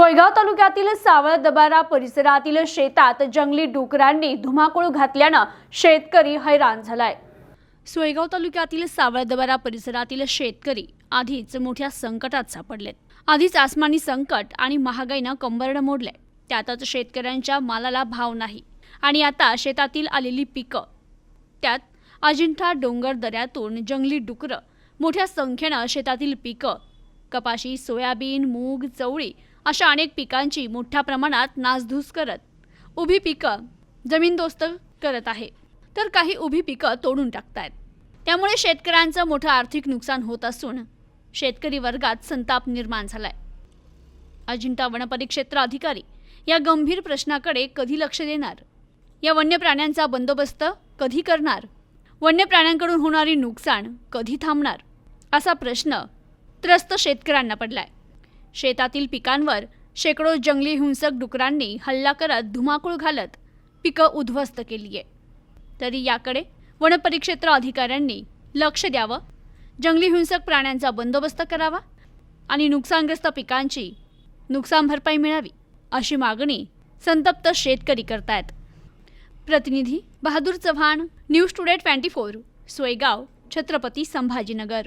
सोयगाव तालुक्यातील सावळ दबारा परिसरातील शेतात जंगली डुकरांनी धुमाकूळ घातल्यानं शेतकरी हैराण झालाय. सोयगाव तालुक्यातील सावळदबारा परिसरातील शेतकरी आधीच मोठ्या संकटात सापडलेत. आधीच आसमानी संकट आणि महागाईनं कंबरडं मोडलंय. त्यातच शेतकऱ्यांच्या मालाला भाव नाही आणि आता शेतातील आलेली पिकं. त्यात अजिंठा डोंगर दऱ्यातून जंगली डुकरं मोठ्या संख्येनं शेतातील पिकं कपाशी सोयाबीन मूग चवळी अशा अनेक पिकांची मोठ्या प्रमाणात नासधूस करत उभी पिकं जमीनदोस्त करत आहे. तर काही उभी पिकं तोडून टाकतायत. त्यामुळे शेतकऱ्यांचं मोठं आर्थिक नुकसान होत असून शेतकरी वर्गात संताप निर्माण झालाय. अजिंठा वनपरिक्षेत्र अधिकारी या गंभीर प्रश्नाकडे कधी लक्ष देणार? या वन्य प्राण्यांचा बंदोबस्त कधी करणार? वन्य प्राण्यांकडून होणारी नुकसान कधी थांबणार? असा प्रश्न त्रस्त शेतकऱ्यांना पडलाय. शेतातील पिकांवर शेकडो जंगली हिंसक डुकरांनी हल्ला करत धुमाकूळ घालत पिकं उद्ध्वस्त केली आहे तरी याकडे वनपरिक्षेत्र अधिकाऱ्यांनी लक्ष द्यावं जंगली हिंसक प्राण्यांचा बंदोबस्त करावा आणि नुकसानग्रस्त पिकांची नुकसान भरपाई मिळावी अशी मागणी संतप्त शेतकरी करतायत. प्रतिनिधी Bahadur Chavan news today twenty four Soygaon Chhatrapati Sambhajinagar.